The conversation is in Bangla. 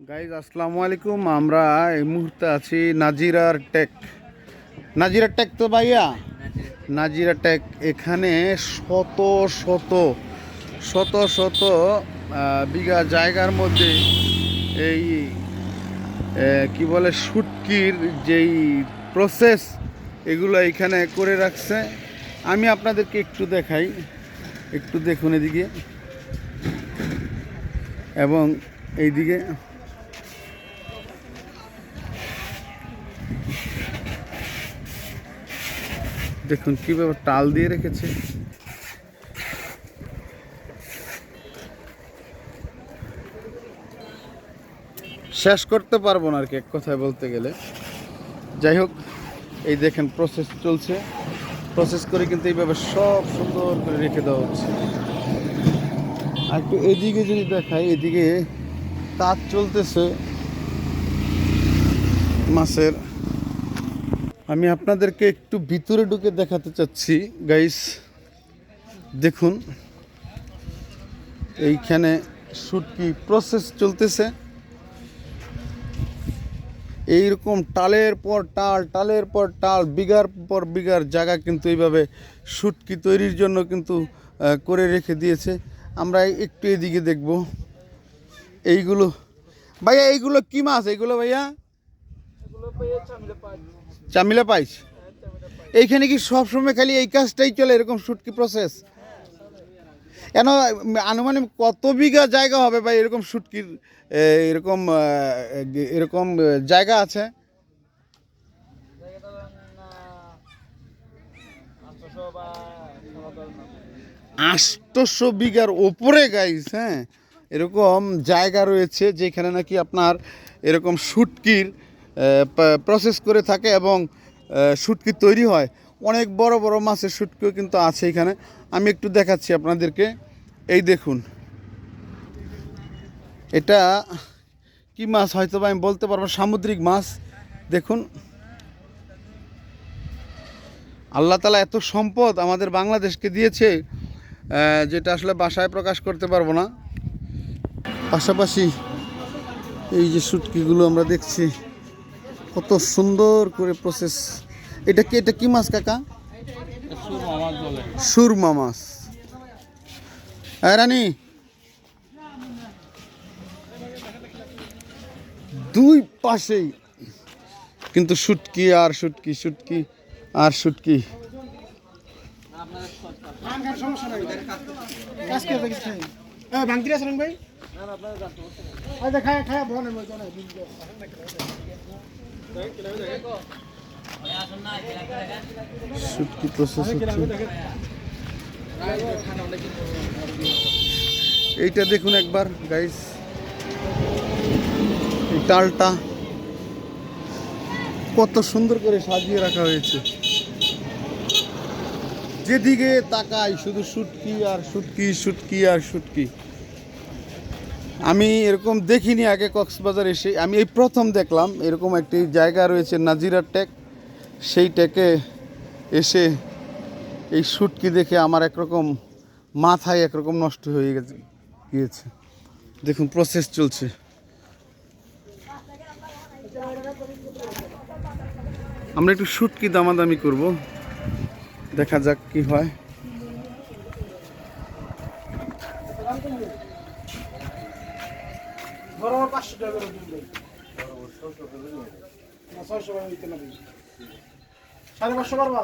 গাইজ আসসালামু আলাইকুম। আমরা এই মুহূর্তে আছি নাজিরার টেক নাজিরার টেক তো ভাইয়া? নাজিরা টেক এখানে শত শত শত শত বিঘা জায়গার মধ্যে এই কি বলে, শুটকির যেই প্রসেস এগুলো এখানে করে রাখছে। আমি আপনাদেরকে একটু দেখাই। একটু দেখুন এদিকে। এবং এইদিকে দেখুন কীভাবে টাল দিয়ে রেখেছে। শেষ করতে পারব না আর কি এক কথায় বলতে গেলে। যাই হোক, এই দেখেন প্রসেস চলছে। প্রসেস করে কিন্তু এইভাবে সব সুন্দর করে রেখে দেওয়া হচ্ছে। আর একটু এদিকে যদি দেখাই, এদিকে কাজ চলতেছে মাছের। আমি আপনাদেরকে একটু ভিতরে ঢুকে দেখাতে চাচ্ছি গাইস দেখুন, এইখানে শুটকি প্রসেস চলতেছে। এইরকম টালের পর টাল, টালের পর টাল, বিঘার পর বিঘার জায়গা কিন্তু এইভাবে শুটকি তৈরির জন্য কিন্তু করে রেখে দিয়েছে। আমরা একটু এদিকে দেখব। এইগুলো, ভাইয়া, এইগুলো কি মাছ? এইগুলো ভাইয়া? চামিলা পাইস এইখানে কি সবসময় খালি এই কাজটাই চলে এরকম শুটকি প্রসেস কেন, আনুমানিক কত বিঘা জায়গা হবে বা এরকম শুটকির এরকম এরকম জায়গা আছে? আষ্টশো বিঘার ওপরে গাইস হ্যাঁ? এরকম জায়গা রয়েছে যেখানে নাকি আপনার এরকম শুটকির প্রসেস করে থাকে এবং শুটকি তৈরি হয়। অনেক বড় বড় মাছের শুটকিও কিন্তু আছে এখানে। আমি একটু দেখাচ্ছি আপনাদেরকে। এই দেখুন। এটা কি মাছ হয়তো আমি বলতে পারব সামুদ্রিক মাছ। দেখুন। আল্লাহ তালা এত সম্পদ আমাদের বাংলাদেশকে দিয়েছে যেটা আসলে বাসায় প্রকাশ করতে পারব না। পাশাপাশি এই যে শুটকিগুলো আমরা দেখছি। কত সুন্দর করে প্রসেস এটা কি এটা কি মাছ কাকা? সুরমা মাছ। হ্যাঁ রানী। দুই পাশেই। কিন্তু শুটকি আর শুটকি শুটকি আর শুটকি ভাই প্রসেস এইটা দেখুন একবার গাইস এই টালটা কত সুন্দর করে সাজিয়ে রাখা হয়েছে। যেদিকে তাকাই, শুধু শুটকি আর শুটকি শুটকি আর শুটকি। আমি এরকম দেখিনি আগে কক্সবাজার এসে, আমি এই প্রথম দেখলাম এরকম একটি জায়গা রয়েছে নাজিরার টেক। সেই টেকে এসে এই শুটকি দেখে আমার একরকম মাথায় একরকম নষ্ট হয়ে গেছে, গিয়েছে। দেখুন প্রসেস চলছে। আমরা একটু শুটকি দামাদামি করব, দেখা যাক কি হয়। বড় পাঁচশো টাকা করে দিন না ছয়শো টাকা দিতে না সাড়ে পাঁচশো পারবা